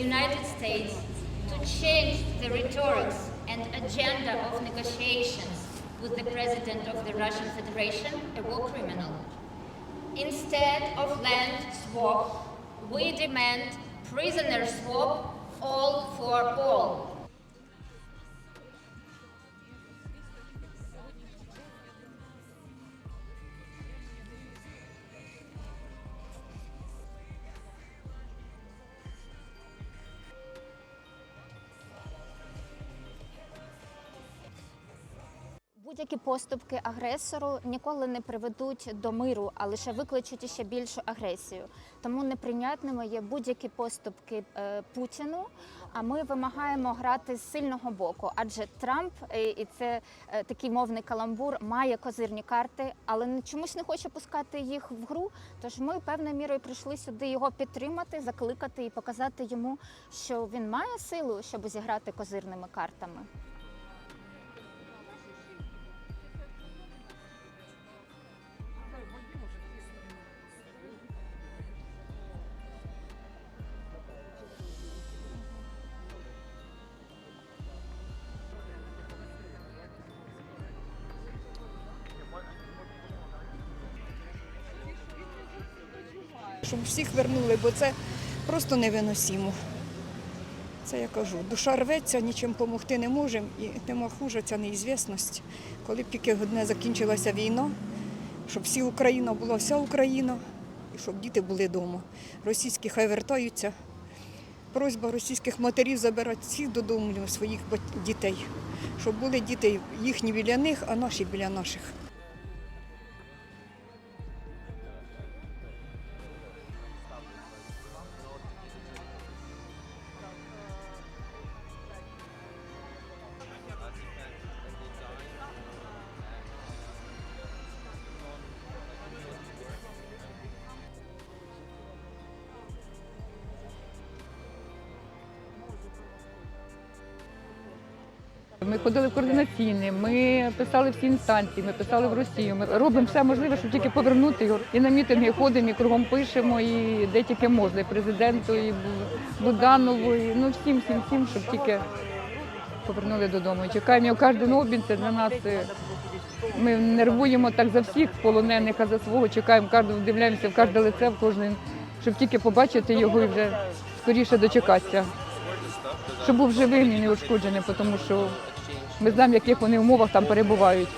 United States to change the rhetorics and agenda of negotiations with the President of the Russian Federation, a war criminal. Instead of land swap, we demand prisoner swap, all for all. Будь-які поступки агресору ніколи не приведуть до миру, а лише викличуть ще більшу агресію. Тому неприйнятними є будь-які поступки е, Путіну. А ми вимагаємо грати з сильного боку, адже Трамп е, і це е, такий мовний каламбур має козирні карти, але чомусь не хоче пускати їх в гру. Тож ми певною мірою прийшли сюди його підтримати, закликати і показати йому, що він має силу, щоб зіграти козирними картами. Щоб всіх вернули, бо це просто невиносимо. Це я кажу, душа рветься, нічим допомогти не можемо, і нема хуже ця неізвісність. Коли б тільки одне закінчилася війна, щоб всі Україна була, вся Україна, і щоб діти були вдома. Російські хай вертаються. Просьба російських матерів забирати всіх додому своїх дітей, щоб були діти їхні біля них, а наші біля наших. Ми ходили в координаційні, ми писали всі інстанції, ми писали в Росію. Ми робимо все можливе, щоб тільки повернути його. І на мітинги ходимо, і кругом пишемо, і де тільки можна, і президенту, і Бу- Буданову, і ну всім, всім, всім, щоб тільки повернули додому. Чекаємо його кожен обмін, це для нас. е, Ми нервуємо так за всіх полонених, а за свого чекаємо, кожного дивляємося в кожне лице, в кожен, щоб тільки побачити його і вже скоріше дочекатися. Щоб був живим і неушкодженим, тому що ми знаємо, в яких вони умовах там перебувають.